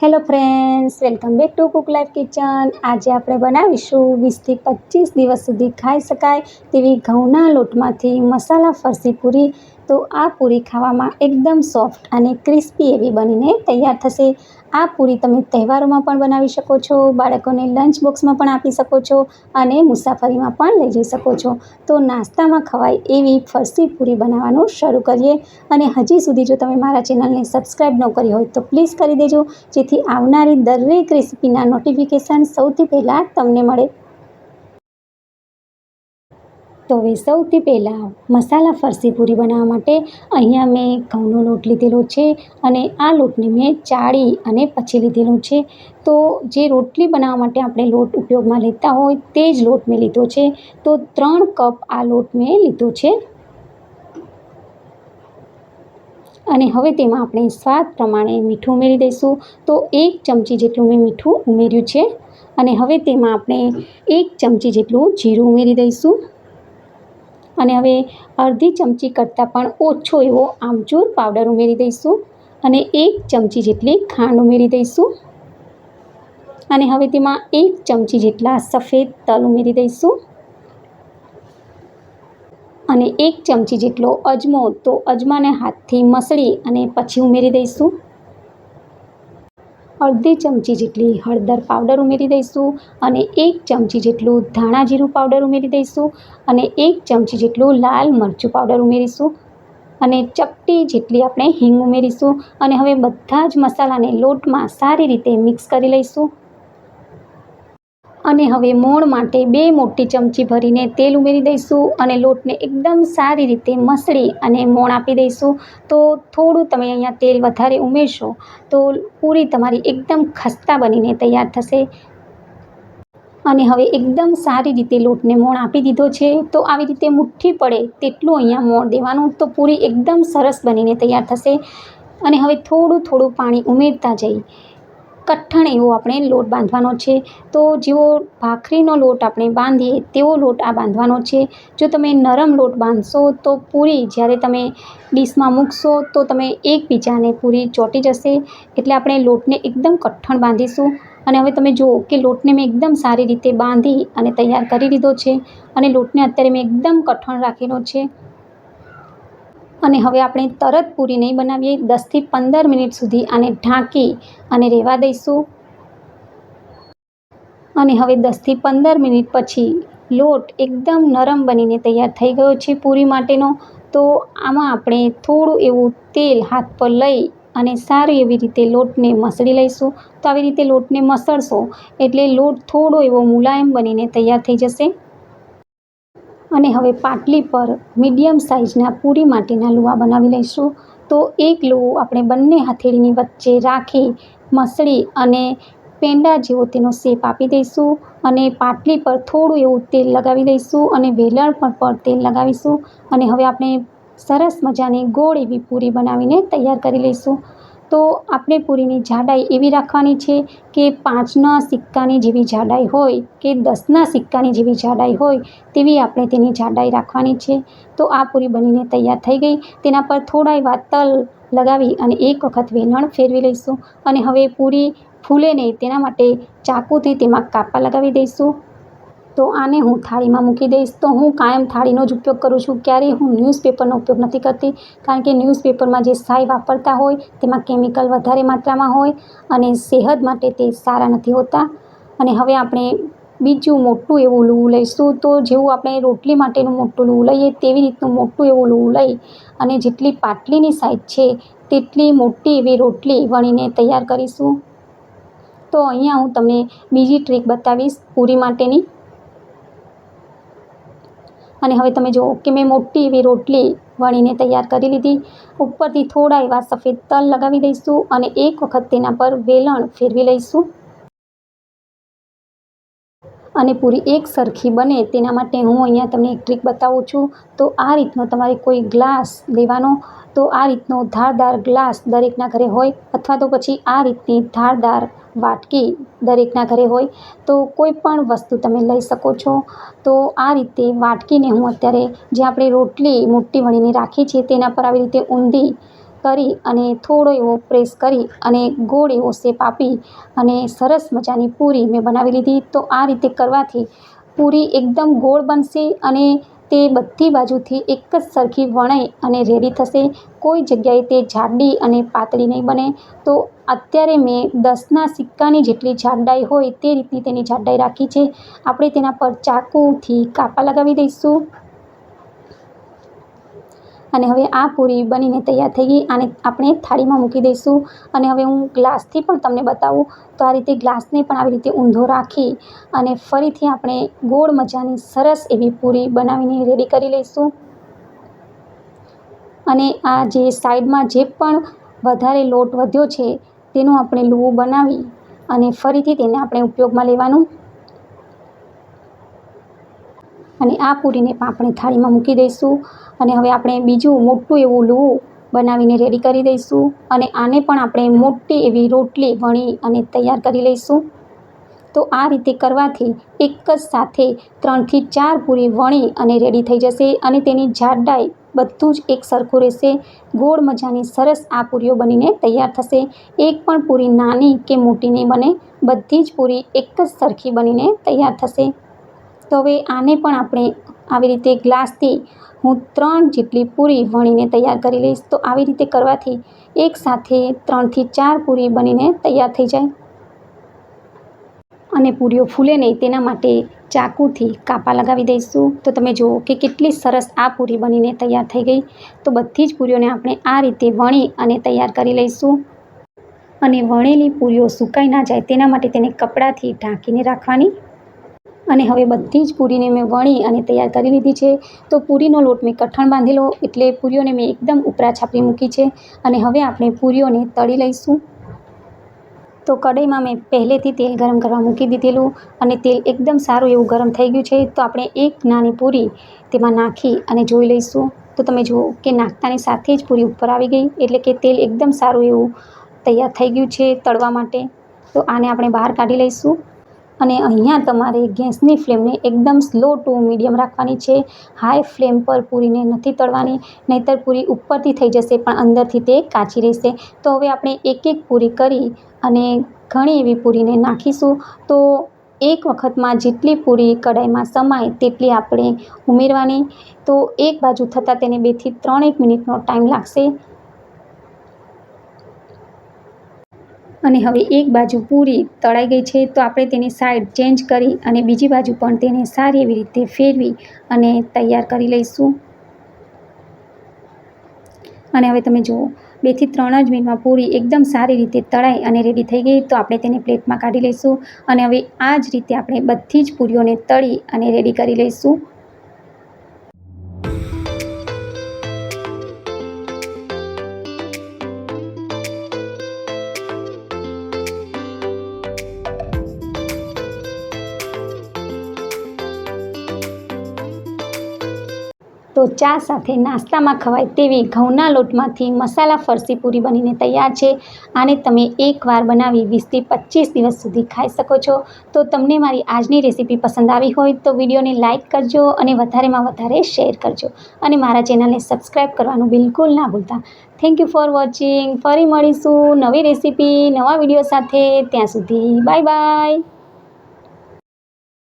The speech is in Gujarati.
Hello friends welcome back to cook life kitchen આજે આપણે બનાવીશું વીસથી પચીસ દિવસ સુધી ખાઈ શકાય તેવી ઘઉંના લોટમાંથી મસાલા, ફરસી પૂરી તો આ પૂરી ખાવામાં એકદમ સોફ્ટ અને ક્રિસ્પી એવી બનીને તૈયાર થશે. આ પૂરી તમે તહેવારોમાં પણ બનાવી શકો છો, બાળકોને લંચ બોક્સમાં પણ આપી શકો છો અને મુસાફરીમાં પણ લઈ જઈ શકો છો. તો નાસ્તામાં ખવાય એવી ફરસી પૂરી બનાવવાનું શરૂ કરીએ અને હજી સુધી જો તમે મારા ચેનલને સબસ્ક્રાઈબ ન કરી હોય તો પ્લીઝ કરી દેજો, જેથી આવનારી દરેક રેસીપીના નોટિફિકેશન સૌથી પહેલાં તમને મળે. તો હવે સૌથી પહેલાં મસાલા ફરસી પૂરી બનાવવા માટે અહીંયા મેં ઘઉંનો લોટ લીધેલો છે અને આ લોટને મેં ચાળી અને પછી લીધેલો છે. તો જે રોટલી બનાવવા માટે આપણે લોટ ઉપયોગમાં લેતા હોય તે જ લોટ મેં લીધો છે. તો ત્રણ કપ આ લોટ મેં લીધો છે. અને હવે તેમાં આપણે સ્વાદ પ્રમાણે મીઠું ઉમેરી દઈશું. તો એક ચમચી જેટલું મેં મીઠું ઉમેર્યું છે. અને હવે તેમાં આપણે એક ચમચી જેટલું જીરું ઉમેરી દઈશું. અને હવે અડધી ચમચી કરતાં પણ ઓછો એવો આમચૂર પાવડર ઉમેરી દઈશું અને એક ચમચી જેટલી ખાંડ ઉમેરી દઈશું. અને હવે તેમાં એક ચમચી જેટલા સફેદ તલ ઉમેરી દઈશું. અને એક ચમચી જેટલો અજમો, તો અજમાને હાથથી મસળી અને પછી ઉમેરી દઈશું. અડધી ચમચી જેટલી હળદર પાવડર ઉમેરી દઈશું અને એક ચમચી જેટલું ધાણા જીરું પાવડર ઉમેરી દઈશું અને એક ચમચી જેટલું લાલ મરચું પાવડર ઉમેરીશું અને ચપટી જેટલી આપણે હિંગ ઉમેરીશું અને હવે બધા જ મસાલાને લોટમાં સારી રીતે મિક્સ કરી લઈશું. અને હવે મોણ માટે બે મોટી ચમચી ભરીને તેલ ઉમેરી દઈશું અને લોટને એકદમ સારી રીતે મસળી અને મોણ આપી દઈશું. તો થોડું તમે અહીંયા તેલ વધારે ઉમેરશો તો પૂરી તમારી એકદમ ખસ્તા બનીને તૈયાર થશે. અને હવે એકદમ સારી રીતે લોટને મોણ આપી દીધો છે. તો આવી રીતે મુઠ્ઠી પડે તેટલું અહીંયા મોણ દેવાનું તો પૂરી એકદમ સરસ બનીને તૈયાર થશે. અને હવે થોડું થોડું પાણી ઉમેરતા જઈ. કઠણ એવો આપણે લોટ બાંધવાનો છે. તો જેવો ભાખરીનો લોટ આપણે બાંધીએ, તેવો લોટ આ બાંધવાનો છે. જો તમે નરમ લોટ બાંધશો, તો પૂરી જ્યારે તમે ડીશમાં મૂકશો, તો તમે એકબીજાને પૂરી ચોંટી જશે. એટલે આપણે લોટને એકદમ કઠણ બાંધીશું. અને હવે તમે જુઓ કે લોટને મેં એકદમ સારી રીતે બાંધી અને તૈયાર કરી લીધો છે. અને લોટને અત્યારે મેં એકદમ કઠણ રાખેલો છે. અને હવે આપણે તરત પૂરી નહીં બનાવીએ, દસથી પંદર મિનિટ સુધી આને ઢાંકી અને રહેવા દઈશું. અને હવે દસથી પંદર મિનિટ પછી લોટ એકદમ નરમ બનીને તૈયાર થઈ ગયો છે પૂરી માટેનો. તો આમાં આપણે થોડું એવું તેલ હાથ પર લઈ અને સારી એવી રીતે લોટને મસળી લઈશું. તો આવી રીતે લોટને મસળશો એટલે લોટ થોડો એવો મુલાયમ બનીને તૈયાર થઈ જશે. અને હવે પાટલી પર મીડિયમ સાઇઝના પૂરી માટેના લુવા બનાવી લઈશું. તો એક લુવો આપણે બંને હથેળીની વચ્ચે રાખી, મસળી અને પેંડા જેવો તેનો શેપ આપી દઈશું અને પાટલી પર થોડું એવું તેલ લગાવી દઈશું અને વેલણ પર પણ તેલ લગાવીશું. અને હવે આપણે સરસ મજાની ગોળ એવી પૂરી બનાવીને તૈયાર કરી લઈશું. તો આપણે પૂરીની જાડાઈ એવી રાખવાની છે કે પાંચના સિક્કાની જેવી જાડાઈ હોય કે દસના સિક્કાની જેવી જાડાઈ હોય તેવી આપણે તેની જાડાઈ રાખવાની છે. તો આ પૂરી બનીને તૈયાર થઈ ગઈ. તેના પર થોડા એવા તલ લગાવી અને એક વખત વેલણ ફેરવી લઈશું અને હવે પૂરી ફૂલે નહીં તેના માટે ચાકુથી તેમાં કાપા લગાવી દઈશું. તો આને હું થાળીમાં મૂકી દઈશ. તો હું કાયમ થાળીનો જ ઉપયોગ કરું છું. ક્યારેય હું ન્યૂઝપેપરનો ઉપયોગ નથી કરતી, કારણ કે ન્યૂઝપેપરમાં જે સાય વાપરતા હોય, તેમાં કેમિકલ વધારે માત્રામાં હોય અને સેહત માટે તે સારા નથી હોતા. અને હવે આપણે બીજું મોટું એવું લૂવું લઈશું. તો જેવું આપણે રોટલી માટેનું મોટું લૂવું લઈએ, તેવી રીતનું મોટું એવું લૂવું લઈ અને જેટલી પાટલીની સાઈઝ છે, તેટલી મોટી એવી રોટલી વણીને તૈયાર કરીશું. તો અહીંયા હું તમને બીજી ટ્રીક બતાવીશ, પૂરી માટેની. અને હવે તમે જુઓ કે મેં મોટી એવી રોટલી વણીને તૈયાર કરી લીધી. ઉપરથી થોડા એવા સફેદ તલ લગાવી દઈશું અને એક વખત તેના પર વેલણ ફેરવી લઈશું. અને પૂરી એક સરખી બને તેના માટે હું અહીંયા તમને એક ટ્રીક બતાવું છું. તો આ રીતનો તમારે કોઈ ગ્લાસ લેવાનો, તો આ રીતનો ધારદાર ગ્લાસ દરેકના ઘરે હોય અથવા તો પછી આ રીતની ધારદાર વાટકી દરેકના ઘરે હોય, તો કોઈ પણ વસ્તુ તમે લઈ શકો છો. તો આ રીતે વાટકીને હું અત્યારે જે આપણે રોટલી મોટી વણીને રાખી છે તેના પર આવી રીતે ઊંધી કરી અને થોડો એવો પ્રેસ કરી અને ગોળ એવો શેપ આપી અને સરસ મજાની પૂરી મેં બનાવી લીધી. તો આ રીતે કરવાથી પૂરી એકદમ ગોળ બનશે અને તે બધી બાજુથી એક જ સરખી વણાઈ અને રેડી થશે. કોઈ જગ્યાએ તે જાડી અને પાતળી નહીં બને. તો અત્યારે મેં દસના સિક્કાની જેટલી જાડાઈ હોય તે રીતની તેની જાડાઈ રાખી છે. આપણે તેના પર ચાકુથી કાપા લગાવી દઈશું. અને હવે આ પૂરી બનીને તૈયાર થઈ ગઈ. આને આપણે થાળીમાં મૂકી દઈશું અને હવે હું ગ્લાસથી પણ તમને બતાવું. તો આ રીતે ગ્લાસને પણ આવી રીતે ઊંધો રાખી અને ફરીથી આપણે ગોળ મજાની સરસ એવી પૂરી બનાવીને રેડી કરી લઈશું. અને આ જે સાઈડમાં જે પણ વધારે લોટ વધ્યો છે, તેનું આપણે લૂવો બનાવી અને ફરીથી તેને આપણે ઉપયોગમાં લેવાનું. અને આ પૂરીને પણ આપણે થાળીમાં મૂકી દઈશું. અને હવે આપણે બીજું મોટું એવું લુવું બનાવીને રેડી કરી દઈશું. અને આને પણ આપણે મોટી એવી રોટલી વણી અને તૈયાર કરી લઈશું. તો આ રીતે કરવાથી એક જ સાથે ત્રણથી ચાર પૂરી વણી અને રેડી થઈ જશે અને તેની જાડાઈ બધું જ એક સરખું રહેશે. ગોળ મજાની સરસ આ પૂરીઓ બનીને તૈયાર થશે. એક પણ પૂરી નાની કે મોટી નહીં બને. બધી જ પૂરી એક જ સરખી બનીને તૈયાર થશે. તો હવે આને પણ આપણે આવી રીતે ગ્લાસથી હું ત્રણ જેટલી પૂરી વણીને તૈયાર કરી લઈશ. તો આવી રીતે કરવાથી એક સાથે ત્રણથી ચાર પૂરી બનીને તૈયાર થઈ જાય. અને પૂરીઓ ફૂલે નહીં તેના માટે ચાકુથી કાપા લગાવી દઈશું. તો તમે જુઓ કે કેટલી સરસ આ પૂરી બનીને તૈયાર થઈ ગઈ. તો બધી જ પૂરીઓને આપણે આ રીતે વણી અને તૈયાર કરી લઈશું. અને વણેલી પૂરીઓ સુકાઈ ના જાય તેના માટે તેને કપડાથી ઢાંકીને રાખવાની અને હવે બધી જ પૂરીને મેં વણી અને તૈયાર કરી લીધી છે. તો પૂરીનો લોટ મેં કઠણ બાંધેલો, એટલે પૂરીઓને મેં એકદમ ઉપરા છાપરી મૂકી છે અને હવે આપણે પૂરીઓને તળી લઈશું. તો કઢાઈમાં મેં પહેલેથી તેલ ગરમ કરવા મૂકી દીધેલું અને તેલ એકદમ સારું એવું ગરમ થઈ ગયું છે. તો આપણે એક નાની પૂરી તેમાં નાખી અને જોઈ લઈશું. તો તમે જુઓ કે નાખતાની સાથે જ પૂરી ઉપર આવી ગઈ, એટલે કે તેલ એકદમ સારું એવું તૈયાર થઈ ગયું છે તળવા માટે. તો આને આપણે બહાર કાઢી લઈશું. અને અહીંયા તમારે ગેસની ફ્લેમને એકદમ સ્લો ટુ મીડિયમ રાખવાની છે. હાઈ ફ્લેમ પર પૂરીને નથી તળવાની, નહીંતર પૂરી ઉપરથી થઈ જશે પણ અંદરથી તે કાચી રહેશે. તો હવે આપણે એક એક પૂરી કરી અને ઘણી એવી પૂરીને નાખીશું. તો એક વખતમાં જેટલી પૂરી કઢાઈમાં સમાય તેટલી આપણે ઉમેરવાની. તો એક બાજુ થતાં તેને બેથી ત્રણેક મિનિટનો ટાઈમ લાગશે. અને હવે એક બાજુ પૂરી તળાઈ ગઈ છે, તો આપણે તેની સાઈડ ચેન્જ કરી અને બીજી બાજુ પણ તેને સારી એવી રીતે ફેરવી અને તૈયાર કરી લઈશું. અને હવે તમે જુઓ બેથી ત્રણ જ મિનિટમાં પૂરી એકદમ સારી રીતે તળાઈ અને રેડી થઈ ગઈ, તો આપણે તેને પ્લેટમાં કાઢી લઈશું અને હવે આ જ રીતે આપણે બધી જ પૂરીઓને તળી અને રેડી કરી લઈશું. તો ચા સાથે નાસ્તામાં ખવાય તેવી ઘઉંના લોટમાંથી મસાલા ફરસી પૂરી બનીને તૈયાર છે. આને તમે એકવાર બનાવી વીસથી પચીસ દિવસ સુધી ખાઈ શકો છો. તો તમને મારી આજની રેસીપી પસંદ આવી હોય તો વિડીયોને લાઇક કરજો અને વધારેમાં વધારે શેર કરજો. અને મારા ચેનલને સબસ્ક્રાઈબ કરવાનું બિલકુલ ના ભૂલતા. થેન્ક યુ ફોર વોચિંગ ફરી મળીશું નવી રેસીપી, નવા વીડિયો સાથે. ત્યાં સુધી બાય બાય